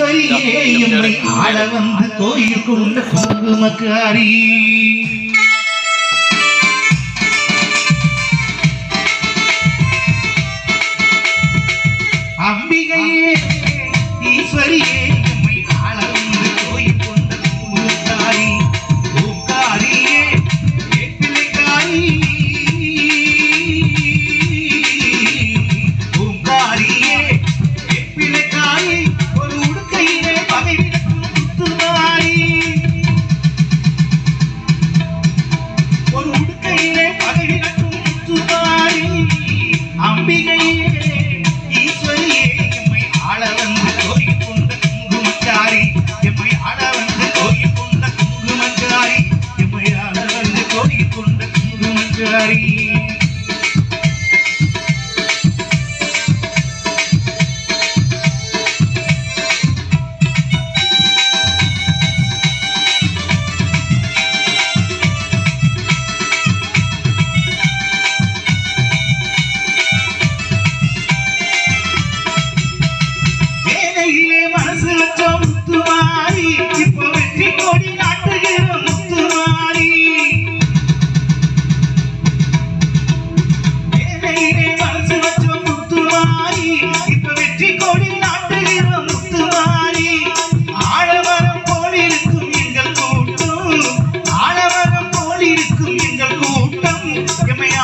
சொல்லியே எம்மை ஆள வந்து கோயில் கொண்ட குங்குமக்காரி प्यारी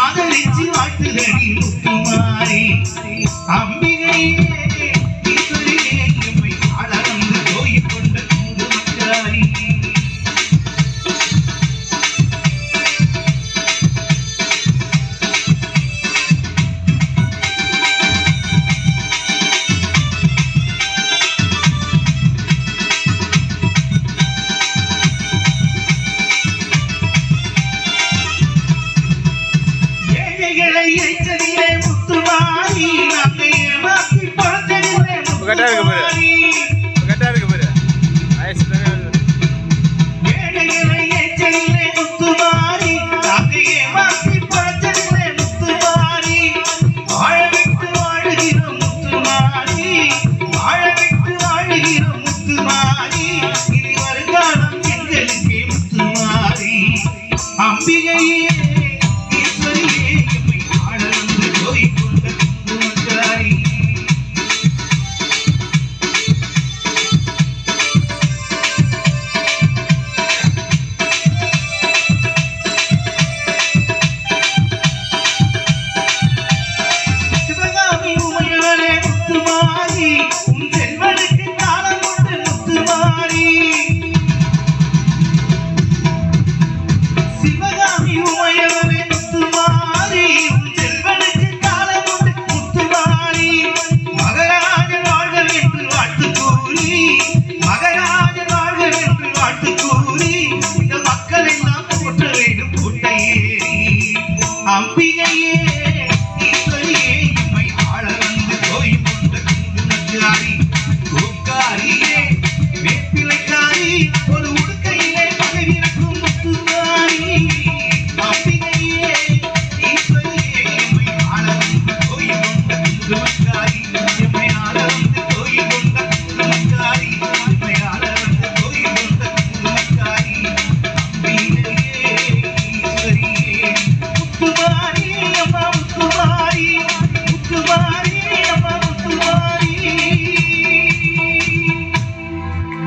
காதலிச்சு ஆட்டுதடி முத்துமாரி. பிள்ளைகளை எச்சரிலே முத்துமாரி நம்மை ஏமாற்றி பார்த்ததிலே முத்துமாரி